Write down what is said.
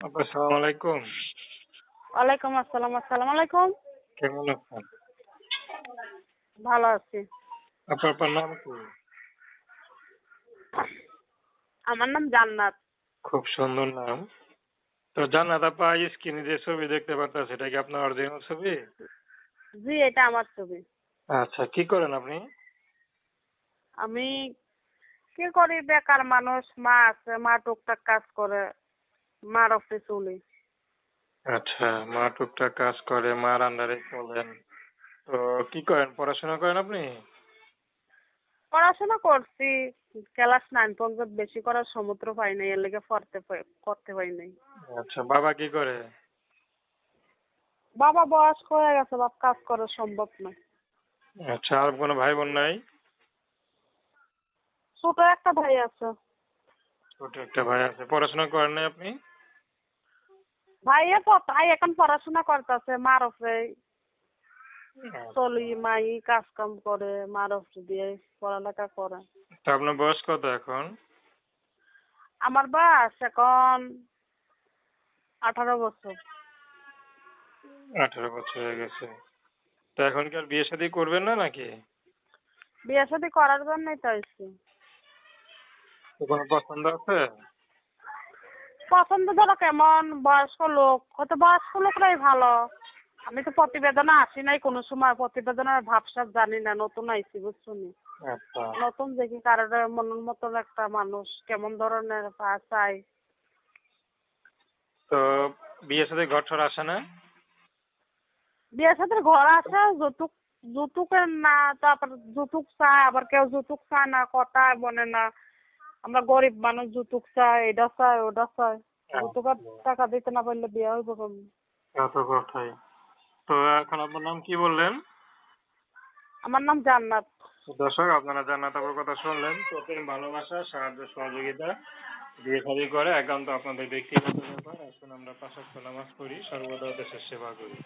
আপা আসসালামু আলাইকুম। ওয়ালাইকুম আসসালাম আসসালামু আলাইকুম। কেমন আছেন? ভালো আছি। আপনার আপনার নাম কি? আমার নাম জান্নাত। খুব সুন্দর নাম। তো জান্নাত আপা স্ক্রিনে যে ছবি দেখতে পাচ্ছেন সেটা কি আপনার অরিজিনাল ছবি? জি এটা আমার ছবি। আচ্ছা কি করেন আপনি? আমি কি করি বেকার মানুষ মা আছে মা টুকটাক কাজ করে। মার অফিস চলি। আচ্ছা মা টুকটাক কাজ করে মার আন্ডারে চলেন। তো কি করেন? পড়াশোনা করেন আপনি? পড়াশোনা করছি। ক্লাস নাইন পর্যন্ত বেশি করার সমুদ্র পাই নাই এর লেগে পড়তে করতে পারি নাই। আচ্ছা বাবা কি করে? বাবা বয়স্ক হয়ে গেছে বাপ কাজ করা সম্ভব নয় আচ্ছা আর কোনো ভাই বোন নাই? ছোট একটা ভাই আছে। ছোট একটা ভাই আছে। পড়াশোনা করেন নাই আপনি? ভাইয়া ভাই এখন পড়াশোনা করতেছে মার অফে চলি মাই কাজ কাম করে মার অফে দিয়ে পড়ালেখা করে। তো আপনার বয়স কত এখন? আমার বয়স এখন আঠারো বছর। আঠারো বছর হয়ে গেছে। তো এখন কি আর বিয়ে শাদী করবেন না নাকি? বিয়ে শাদী করার জন্যই তো আসছি তো কোনো পছন্দ আছে? পছন্দ ধরো কেমন? বয়স্ক লোক হয়তো বয়স্ক লোকরাই ভালো। আমি তো প্রতিবেদনে আসি নাই কোনো সময় প্রতিবেদনের ভাবসাব জানি না নতুন আইছি বুঝছনি আচ্ছা। নতুন দেখি কারোর মনের মতন একটা মানুষ কেমন ধরনের চাই। তো বিয়ের সাথে ঘর ঠর আসে না? বিয়ের সাথে ঘর আছে যৌতুক যৌতুকের না তারপর যৌতুক চায় আবার কেউ যৌতুক চায় না কথা বলে না। আমরা গরিব মানুষ যৌতুক চাই এটা চাই ওটা চাই। যৌতুকের টাকা দিতে না পারলে বিয়ে হইব কেমন এত কথাই। তো এখন আপনার নাম কি বললেন? আমার নাম জান্নাত। দর্শক আপনারা জান্নাত আপুর কথা শুনলেন। তো প্রেম ভালোবাসা সাহায্য সহযোগিতা বিয়ে শাদী করে একান্ত আপনাদের ব্যক্তিগত ব্যাপার। আসুন আমরা ওয়াক্ত নামাজ পড়ি সর্বদা দেশের সেবা করি।